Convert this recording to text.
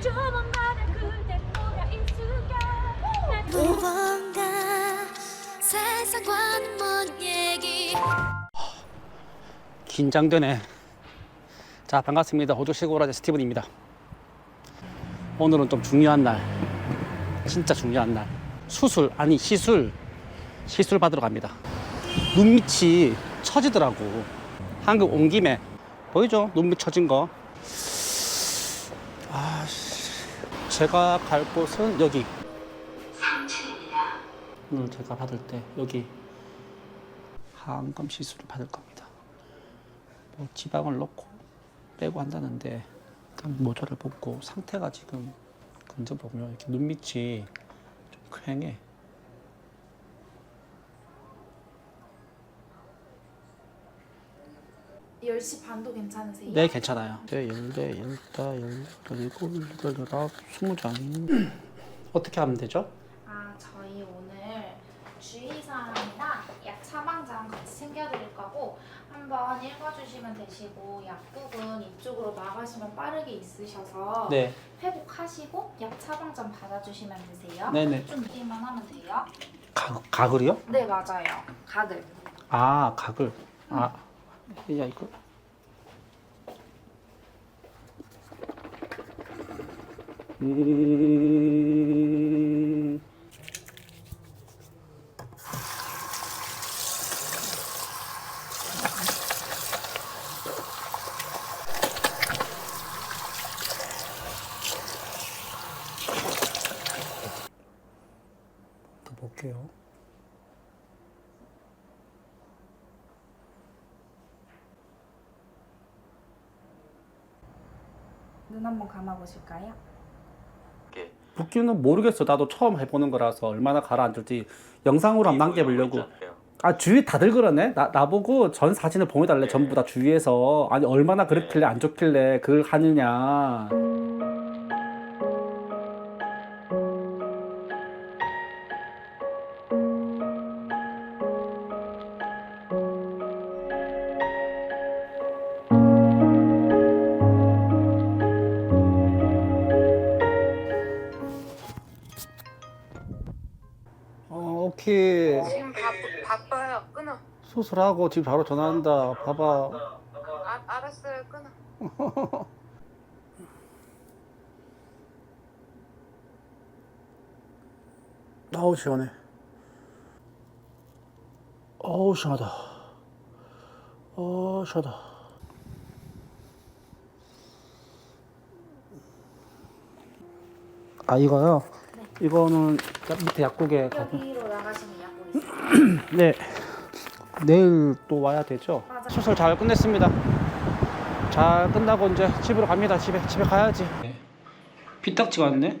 그대 있을게 무언가 세상과는 먼 얘기 긴장되네. 자, 반갑습니다. 호주 시골아재 스티븐입니다. 오늘은 좀 중요한 날. 진짜 중요한 날. 수술, 아니, 시술. 시술 받으러 갑니다. 눈밑이 처지더라고. 한국 온 김에. 보이죠? 눈밑 처진 거. 제가 갈 곳은 여기. 오늘 제가 받을 때 여기 항암 시술을 받을 겁니다. 뭐 지방을 넣고 빼고 한다는데 일단 모자를 벗고 상태가 지금 근접 보면 이렇게 눈 밑이 좀 퀭해. 10시 반도 괜찮으세요? 네, 괜찮아요. 네, 열네, 열다, 열여덟, 일곱, 여덟, 열아홉, 스무 장. 어떻게 하면 되죠? 아, 저희 오늘 주의사항이랑 약 처방전 같이 챙겨드릴 거고 한번 읽어주시면 되시고 약국은 이쪽으로 나가시면 빠르게 있으셔서 네, 회복하시고 약 처방전 받아주시면 되세요. 네 네. 좀 믿기만 하면 돼요. 가, 가글이요? 네, 맞아요. 가글. 아, 가글. 아, 야 이거. 음... 또 볼게요. 눈 한번 감아보실까요? 붓기는 모르겠어. 나도 처음 해보는 거라서 얼마나 가라앉을지 영상으로 한번 남겨보려고. 아 주위 다들 그러네. 나 나보고 전 사진을 보내달래. 전부 다 주위에서 아니 얼마나 그렇길래 안 좋길래 그걸 하느냐. 어 오케이. 지금 바, 바빠요. 끊어. 수술하고 지금 바로 전화한다. 봐봐. 아, 알았어요. 끊어. 아우 시원해. 어우 시원하다. 어 시원하다. 아 이거요? 이거는 밑에 약국에 가서 여기로 나가시면 약국 있어요. 네 내일 또 와야 되죠? 맞아요. 수술 잘 끝냈습니다. 잘 끝나고 이제 집으로 갑니다. 집에 집에 가야지. 피딱지가 왔네.